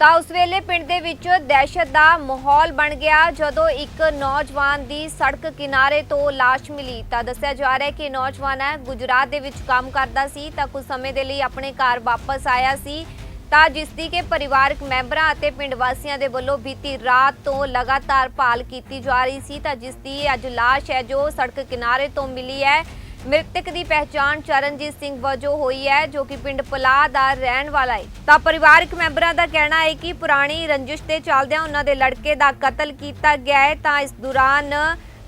ਤਾਂ ਉਸ ਵੇਲੇ ਪਿੰਡ ਦੇ ਵਿੱਚ ਦਹਿਸ਼ਤ ਦਾ ਮਾਹੌਲ ਬਣ ਗਿਆ। ਜਦੋਂ ਇੱਕ ਨੌਜਵਾਨ ਦੀ ਸੜਕ ਕਿਨਾਰੇ ਤੋਂ ਲਾਸ਼ ਮਿਲੀ, ਤਾਂ ਦੱਸਿਆ ਜਾ ਰਿਹਾ ਹੈ ਕਿ ਨੌਜਵਾਨ ਹੈ, ਗੁਜਰਾਤ ਦੇ ਵਿੱਚ ਕੰਮ ਕਰਦਾ ਸੀ, ਤਾਂ ਕੁਝ ਸਮੇਂ ਦੇ ਲਈ ਆਪਣੇ ਘਰ ਵਾਪਸ ਆਇਆ ਸੀ। ਤਾਂ ਜਿਸ ਦੀ ਕਿ ਪਰਿਵਾਰਕ ਮੈਂਬਰਾਂ ਅਤੇ ਪਿੰਡ ਵਾਸੀਆਂ ਦੇ ਵੱਲੋਂ ਬੀਤੀ ਰਾਤ ਤੋਂ ਲਗਾਤਾਰ ਭਾਲ ਕੀਤੀ ਜਾ ਰਹੀ ਸੀ, ਤਾਂ ਜਿਸ ਦੀ ਅੱਜ ਲਾਸ਼ ਹੈ, ਜੋ ਸੜਕ ਕਿਨਾਰੇ ਤੋਂ ਮਿਲੀ ਹੈ। ਮ੍ਰਿਤਕ ਦੀ ਪਹਿਚਾਣ ਚਰਨਜੀਤ ਸਿੰਘ ਵਜੋਂ ਹੋਈ ਹੈ, ਜੋ ਕਿ ਪਿੰਡ ਪਲਾਹ ਦਾ ਰਹਿਣ ਵਾਲਾ ਹੈ। ਤਾਂ ਪਰਿਵਾਰਕ ਮੈਂਬਰਾਂ ਦਾ ਕਹਿਣਾ ਹੈ ਕਿ ਪੁਰਾਣੀ ਰੰਜਿਸ਼ ਦੇ ਚੱਲਦਿਆਂ ਉਹਨਾਂ ਦੇ ਲੜਕੇ ਦਾ ਕਤਲ ਕੀਤਾ ਗਿਆ ਹੈ। ਤਾਂ ਇਸ ਦੌਰਾਨ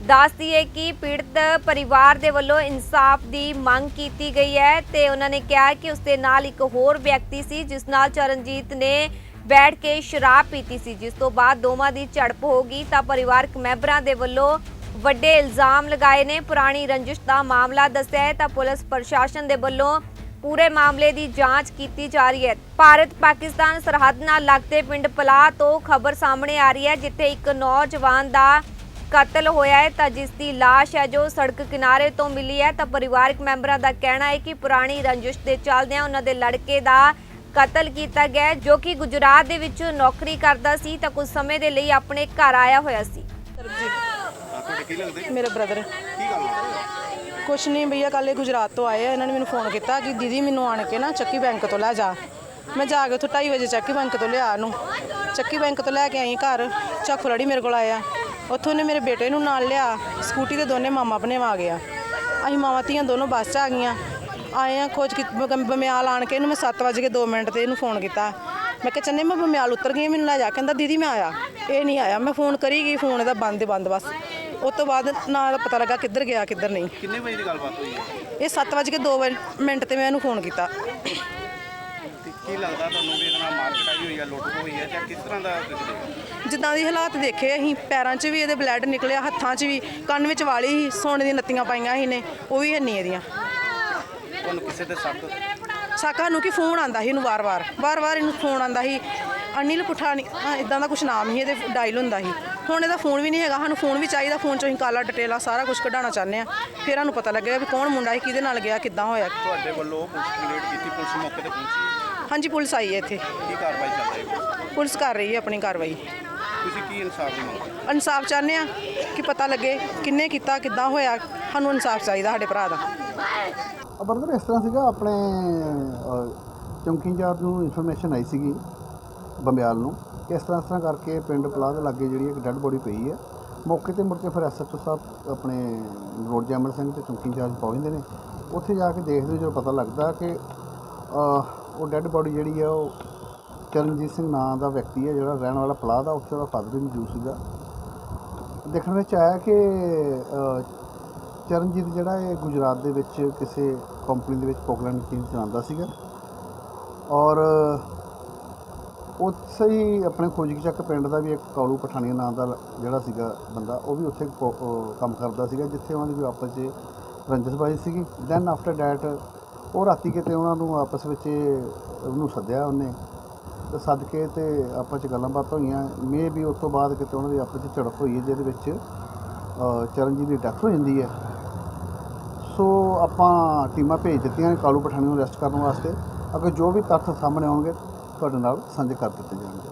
ਦੱਸਦੀ ਹੈ ਕਿ ਪੀੜਤ ਪਰਿਵਾਰ ਦੇ ਵੱਲੋਂ ਇਨਸਾਫ ਦੀ ਮੰਗ ਕੀਤੀ ਗਈ ਹੈ ਤੇ ਉਹਨਾਂ ਨੇ ਕਿਹਾ ਕਿ ਉਸ ਦੇ ਨਾਲ ਇੱਕ ਹੋਰ ਵਿਅਕਤੀ ਸੀ, ਜਿਸ ਨਾਲ ਚਰਨਜੀਤ ਨੇ ਬੈਠ ਕੇ ਸ਼ਰਾਬ ਪੀਤੀ ਸੀ। ਜਿਸ ਤੋਂ ਬਾਅਦ ਦੋਵਾਂ ਦੀ ਝੜਪ ਹੋ ਗਈ। ਤਾਂ ਪਰਿਵਾਰਕ ਮੈਂਬਰਾਂ ਦੇ ਵੱਲੋਂ ਵੱਡੇ ਇਲਜ਼ਾਮ ਲਗਾਏ ਨੇ। ਪੁਰਾਣੀ ਰੰਜਿਸ਼ ਦਾ ਮਾਮਲਾ ਦੱਸਿਆ ਹੈ ਤਾਂ ਪੁਲਿਸ ਪ੍ਰਸ਼ਾਸਨ ਦੇ ਵੱਲੋਂ ਪੂਰੇ ਮਾਮਲੇ ਦੀ ਜਾਂਚ ਕੀਤੀ ਜਾ ਰਹੀ ਹੈ। ਭਾਰਤ ਪਾਕਿਸਤਾਨ ਸਰਹੱਦ ਨਾਲ ਲੱਗਦੇ ਪਿੰਡ ਪਲਾਹ ਤੋਂ ਖਬਰ ਸਾਹਮਣੇ ਆ ਰਹੀ ਹੈ, ਜਿੱਥੇ ਇੱਕ ਨੌਜਵਾਨ ਦਾ ਕਤਲ ਹੋਇਆ ਹੈ ਤਾਂ ਜਿਸ ਦੀ ਲਾਸ਼ ਹੈ ਜੋ ਸੜਕ ਕਿਨਾਰੇ ਤੋਂ ਮਿਲੀ ਹੈ। ਤਾਂ ਪਰਿਵਾਰਕ ਮੈਂਬਰਾਂ ਦਾ ਕਹਿਣਾ ਹੈ ਕਿ ਪੁਰਾਣੀ ਰੰਜਿਸ਼ ਦੇ ਚੱਲਦਿਆਂ ਉਹਨਾਂ ਦੇ ਲੜਕੇ ਦਾ ਕਤਲ ਕੀਤਾ ਗਿਆ ਜੋ ਕਿ ਗੁਜਰਾਤ ਦੇ ਵਿੱਚ ਨੌਕਰੀ ਕਰਦਾ ਸੀ ਤਾਂ ਕੁਝ ਸਮੇਂ ਦੇ ਲਈ ਆਪਣੇ ਘਰ ਆਇਆ ਹੋਇਆ ਸੀ। ਕੀ ਲੱਗਦੇ? ਮੇਰੇ ਬ੍ਰਦਰ ਕੀ ਗੱਲ ਆ? ਕੁਛ ਨਹੀਂ ਭਈਆ ਕੱਲ੍ਹ ਇਹ ਗੁਜਰਾਤ ਤੋਂ ਆਏ ਆ। ਇਹਨਾਂ ਨੇ ਮੈਨੂੰ ਫੋਨ ਕੀਤਾ ਕਿ ਦੀਦੀ ਮੈਨੂੰ ਆਣ ਕੇ ਨਾ ਚੱਕੀ ਬੈਂਕ ਤੋਂ ਲੈ ਜਾ। ਮੈਂ ਜਾ ਕੇ ਉੱਥੋਂ 2:30 ਵਜੇ ਚੱਕੀ ਬੈਂਕ ਤੋਂ ਲਿਆ ਨੂੰ ਚੱਕੀ ਬੈਂਕ ਤੋਂ ਲੈ ਕੇ ਆਈ ਘਰ। ਝਾਕੂ ਲੜੀ ਮੇਰੇ ਕੋਲ ਆਇਆ। ਉੱਥੋਂ ਨੇ ਮੇਰੇ ਬੇਟੇ ਨੂੰ ਨਾਲ ਲਿਆ। ਸਕੂਟੀ ਤੇ ਦੋਨੇ ਮਾਮਾ ਆਪਣੇ ਆ ਗਿਆ। ਅਸੀਂ ਮਾਵਾਂ ਧੀਆਂ ਦੋਨੋਂ ਬੱਸ 'ਚ ਆ ਗਈਆਂ। ਆਏ ਆ ਖੋਜ ਕੀ ਬਮਿਆਲ ਆਣ ਕੇ ਇਹਨੂੰ ਮੈਂ 7 ਵਜੇ ਕੇ 2 ਮਿੰਟ ਤੇ ਇਹਨੂੰ ਫੋਨ ਕੀਤਾ। ਮੈਂ ਕਿਹਾ ਚੰਨੇ ਮੈਂ ਬਮਿਆਲ ਉਤਰ ਗਈ ਹਾਂ, ਮੈਨੂੰ ਲੈ ਜਾ। ਕਹਿੰਦਾ ਦੀਦੀ ਮੈਂ ਆਇਆ। ਇਹ ਨਹੀਂ ਆਇਆ। ਮੈਂ ਫੋਨ ਕਰੀ ਗਈ ਫੋਨ ਇਹਦਾ ਬੰਦ ਬੰਦ ਬਸ। ਉਸ ਤੋਂ ਬਾਅਦ ਨਾ ਦਾ ਪਤਾ ਲੱਗਾ ਕਿੱਧਰ ਗਿਆ ਕਿੱਧਰ ਨਹੀਂ। ਕਿੰਨੇ ਵਜੇ ਦੀ ਗੱਲਬਾਤ ਹੋਈ ਹੈ? ਇਹ 7 ਵਜੇ ਕੇ 2 ਮਿੰਟ ਤੇ ਮੈਂ ਇਹਨੂੰ ਫੋਨ ਕੀਤਾ। ਤੇ ਕੀ ਲੱਗਦਾ ਤੁਹਾਨੂੰ ਵੀ ਇਹਦੇ ਨਾਲ ਮਾਰਕਟਾਈ ਹੋਈ ਹੈ ਲੁੱਟ ਹੋਈ ਹੈ ਜਾਂ ਕਿਸ ਤਰ੍ਹਾਂ ਦਾ ਹੋ? ਜਿੱਦਾਂ ਦੀ ਹਾਲਾਤ ਦੇਖੇ ਅਸੀਂ ਪੈਰਾਂ 'ਚ ਵੀ ਇਹਦੇ ਬਲੱਡ ਨਿਕਲਿਆ ਹੱਥਾਂ 'ਚ ਵੀ ਕੰਨ ਵਿੱਚ ਵਾਲੀ ਸੀ ਸੋਨੇ ਦੀਆਂ ਨੱਤੀਆਂ ਪਾਈਆਂ ਸੀ ਨੇ ਉਹ ਵੀ ਹੈ ਨਹੀਂ ਇਹਦੀਆਂ। ਤੁਹਾਨੂੰ ਕਿਸੇ ਤੇ ਸ਼ੱਕ? ਸਾਕਾ ਨੂੰ ਕੀ ਫੋਨ ਆਂਦਾ ਸੀ ਇਹਨੂੰ ਵਾਰ-ਵਾਰ ਵਾਰ-ਵਾਰ ਇਹਨੂੰ ਫੋਨ ਆਂਦਾ ਸੀ। ਅਨਿਲ ਪੁਠਾਣੀ ਇਦਾਂ ਦਾ ਕੁਝ ਨਾਮ ਸੀ ਇਹਦੇ ਡਾਇਲ ਹੁੰਦਾ ਸੀ ਹੁਣ ਇਹਦਾ ਫੋਨ ਵੀ ਨਹੀਂ ਹੈਗਾ ਸਾਨੂੰ ਫੋਨ ਵੀ ਚਾਹੀਦਾ ਫੋਨ 'ਚੋਂ ਅਸੀਂ ਕਾਲਾ ਡਿਟੇਲਾਂ ਸਾਰਾ ਕੁਝ ਕਢਾਉਣਾ ਚਾਹੁੰਦੇ ਆ ਫਿਰ ਸਾਨੂੰ ਪਤਾ ਲੱਗੇਗਾ ਵੀ ਕੌਣ ਮੁੰਡਾ ਸੀ ਕਿਹਦੇ ਨਾਲ ਗਿਆ ਕਿੱਦਾਂ ਹੋਇਆ। ਤੁਹਾਡੇ ਵੱਲੋਂ ਪੁਲਿਸ ਕੀਤੀ ਪੁਲਿਸ ਮੌਕੇ ਤੇ ਪਹੁੰਚੀ ਹੈ। ਹਾਂਜੀ ਪੁਲਿਸ ਆਈ ਹੈ ਇੱਥੇ। ਕੀ ਕਾਰਵਾਈ ਚੱਲ ਰਹੀ ਹੈ? ਪੁਲਿਸ ਕਰ ਰਹੀ ਹੈ ਆਪਣੀ ਕਾਰਵਾਈ। ਤੁਸੀਂ ਕੀ ਇਨਸਾਫ ਦੀ ਮੰਗ ਕਰਦੇ ਇਨਸਾਫ ਚਾਹੁੰਦੇ ਆ ਕਿ ਪਤਾ ਲੱਗੇ ਕਿੰਨੇ ਕੀਤਾ ਕਿੱਦਾਂ ਹੋਇਆ। ਸਾਨੂੰ ਇਨਸਾਫ ਚਾਹੀਦਾ ਸਾਡੇ ਭਰਾ ਦਾ। ਬਰਦਰ ਇਸ ਤਰ੍ਹਾਂ ਸੀਗਾ ਆਪਣੇ ਅਹ, ਚੌਂਕੀ ਇੰਚਾਰਜ ਨੂੰ ਇਨਫੋਰਮੇਸ਼ਨ ਆਈ ਸੀਗੀ। ਬੰਬਿਆਲ ਨੂੰ। ਇਸ ਤਰ੍ਹਾਂ ਇਸ ਤਰ੍ਹਾਂ ਕਰਕੇ ਪਿੰਡ ਪਲਾਹ ਦੇ ਲਾਗੇ ਜਿਹੜੀ ਇੱਕ ਡੈੱਡ ਬੋਡੀ ਪਈ ਹੈ। ਮੌਕੇ ਤੇ ਮੁੜ ਕੇ ਫਿਰ ਐਸਐਚਓ ਸਾਹਿਬ ਆਪਣੇ ਰੋਡ ਜੈਮਰ ਸਿੰਘ ਤੇ ਚੌਂਕੀ ਇੰਚਾਰਜ ਪਹੁੰਚਦੇ ਨੇ। ਉੱਥੇ ਜਾ ਕੇ ਦੇਖਦੇ ਜਦੋਂ ਪਤਾ ਲੱਗਦਾ ਕਿ ਉਹ ਡੈੱਡ ਬੋਡੀ ਜਿਹੜੀ ਹੈ ਉਹ ਚਰਨਜੀਤ ਸਿੰਘ ਨਾਂ ਦਾ ਵਿਅਕਤੀ ਹੈ, ਜਿਹੜਾ ਰਹਿਣ ਵਾਲਾ ਪਲਾਹ ਦਾ, ਉੱਥੇ ਉਹਦਾ ਫਾਦਰ ਵੀ ਮੌਜੂਦ ਸੀਗਾ। ਦੇਖਣ ਵਿੱਚ ਆਇਆ ਕਿ ਚਰਨਜੀਤ ਜਿਹੜਾ ਇਹ ਗੁਜਰਾਤ ਦੇ ਵਿੱਚ ਕਿਸੇ ਕੰਪਨੀ ਦੇ ਵਿੱਚ ਪੋਕਲੈਂਡ ਮਸ਼ੀਨ ਚਲਾਉਂਦਾ ਸੀਗਾ। ਔਰ ਉੱਥੇ ਹੀ ਆਪਣੇ ਖੋਜੀ ਚੱਕ ਪਿੰਡ ਦਾ ਵੀ ਇੱਕ ਕਾਲੂ ਪਠਾਨੀਆ ਨਾਂ ਦਾ ਜਿਹੜਾ ਸੀਗਾ ਬੰਦਾ, ਉਹ ਵੀ ਉੱਥੇ ਪੋ- ਅਹ ਕੰਮ ਕਰਦਾ ਸੀਗਾ, ਜਿੱਥੇ ਉਹਨਾਂ ਦੀ ਕੋਈ ਆਪਸ 'ਚ ਰੰਜਸਬਾਜ਼ੀ ਸੀਗੀ। ਦੈਨ ਆਫਟਰ ਡੈਟ ਉਹ ਰਾਤੀ ਕਿਤੇ ਉਹਨਾਂ ਨੂੰ ਆਪਸ ਵਿੱਚ ਉਹਨੂੰ ਸੱਦਿਆ ਉਹਨੇ। ਤੇ ਸੱਦ ਕੇ ਤੇ ਆਪਸ 'ਚ ਗੱਲਾਂ ਬਾਤਾਂ ਹੋਈਆਂ। ਮੇ ਵੀ ਉਸ ਤੋਂ ਬਾਅਦ ਕਿਤੇ ਉਹਨਾਂ ਦੀ ਆਪਸ 'ਚ ਝੜਪ ਹੋਈ ਹੈ, ਜਿਹਦੇ ਵਿੱਚ, ਅਹ, ਚਰਨਜੀਤ ਦੀ ਡੈਥ ਹੋ ਜਾਂਦੀ ਹੈ। ਸੋ ਆਪਾਂ ਟੀਮਾਂ ਭੇਜ ਦਿੱਤੀਆਂ ਨੇ ਕਾਲੂ ਪਠਾਣੀ ਨੂੰ ਅਰੈਸਟ ਕਰਨ ਵਾਸਤੇ। ਅਗਰ ਜੋ ਵੀ ਤੱਥ ਸਾਹਮਣੇ ਆਉਣਗੇ ਤੁਹਾਡੇ ਨਾਲ ਸਾਂਝੇ ਕਰ ਦਿੱਤੇ ਜਾਣਗੇ